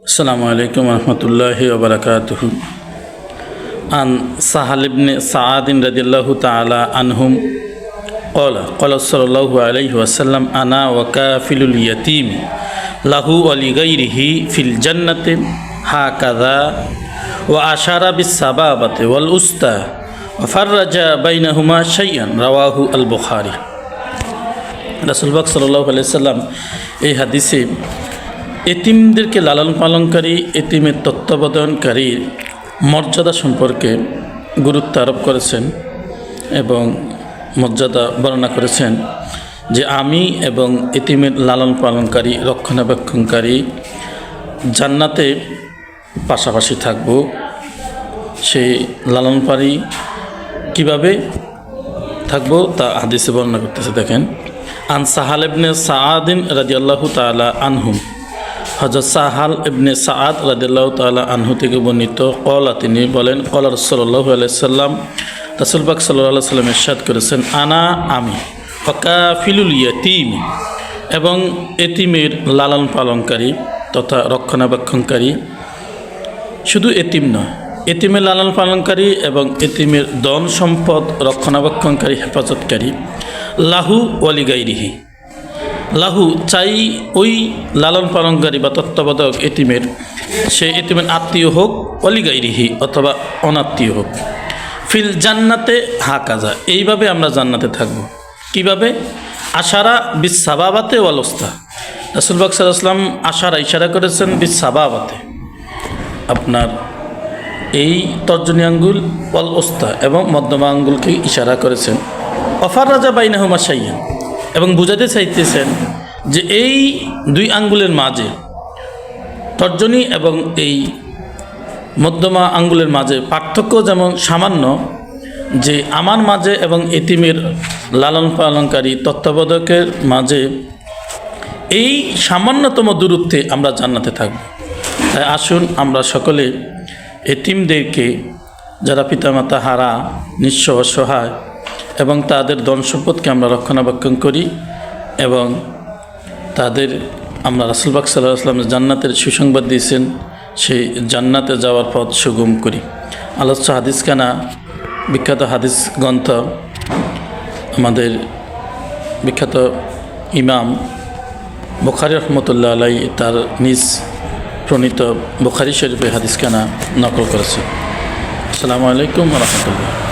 السلام عليكم ورحمة الله وبركاته عن سهل بن سعد رضي الله تعالى عنهم قال قال صلى الله عليه وسلم أنا وكافل اليتيم له ولغيره في الجنة هكذا وأشار بالسبابة والأسطى وفرج بينهما شيئا رواه البخاري রাসুলবাক সাল্লাহ আলাইসাল্লাম এই হাদিসে এতিমদেরকে লালন পালনকারী, এতিমের তত্ত্বাবধানকারীর মর্যাদা সম্পর্কে গুরুত্ব আরোপ করেছেন এবং মর্যাদা বর্ণনা করেছেন যে আমি এবং এতিমের লালন পালনকারী, রক্ষণাবেক্ষণকারী জান্নাতে পাশাপাশি থাকব। সেই লালন পারি কীভাবে থাকব তা হাদিসে বর্ণনা করতেছে, দেখেন। আন সাহাল ইবনে সাআদিন রাদিয়াল্লাহু তাআলা আনহুম হযরত সাহাল ইবনে সাআদ রাদিয়াল্লাহু তাআলা আনহু থেকে বর্ণিত কলা তিনি বলেন কলা রাসূলুল্লাহ আলাইহি সাল্লাম, রাসূল পাক সাল্লাম ইরশাদ করেছেন, আনা আমি, ওয়াকাফিলুল ইয়াতীম এবং এতিমের লালন পালনকারী তথা রক্ষণাবেক্ষণকারী। শুধু এতিম নয়, এতিমের লালন পালনকারী এবং এতিমের দন সম্পদ রক্ষণাবেক্ষণকারী, হেফাজতকারী। লাহু ওয়ালিগাইরিহি লাহু, চাই ওই লালন পালনকারী বা তত্ত্বাবধায়ক এতিমের। সে এতিমের আত্মীয় হোক, অলিগাইরিহি অথবা অনাত্মীয় হোক। ফিল জান্নাতে হা কাজা এইভাবে আমরা জান্নাতে থাকব। কীভাবে? আশারা বিসাবাবাতে ওয়ালস্তা রাসুলবাক সাল্লাম আশারা ইশারা করেছেন বিসাবাবাতে আপনার এই তর্জনী আঙ্গুল ওয়াল ওস্তা এবং মধ্যমা আঙ্গুলকে ইশারা করেছেন। অফার রাজা বাইনাহুমা সাইয়ান এবং বুঝাতে চাইতেছেন যে এই দুই আঙ্গুলের মাঝে তর্জনী এবং এই মধ্যমা আঙ্গুলের মাঝে পার্থক্য যেমন সামান্য, যে আমার মাঝে এবং এতিমের লালন পালনকারী তত্ত্বাবধায়কের মাঝে এই সামান্যতম দূরত্বে আমরা জান্নাতে থাকব। তাই আসুন আমরা সকলে এতিমদেরকে, যারা পিতামাতা হারা, নিঃস্ব অসহায় এবং তাদের ধন সম্পদকে আমরা রক্ষণাবেক্ষণ করি এবং তাদের, আমরা রাসুলবাক সাল্লাহ আসলামের জান্নাতের সুসংবাদ দিয়েছেন, সেই জান্নাতে যাওয়ার পথ সুগম করি। আলোচ্য হাদিসখানা, বিখ্যাত হাদিস গ্রন্থ আমাদের বিখ্যাত ইমাম বুখারি রহমতুল্লাহ আলাই তার নিজ প্রণীত বুখারি শরীফে হাদিসখানা নকল করেছে। আসসালামু আলাইকুম রহমতুল্লাহ।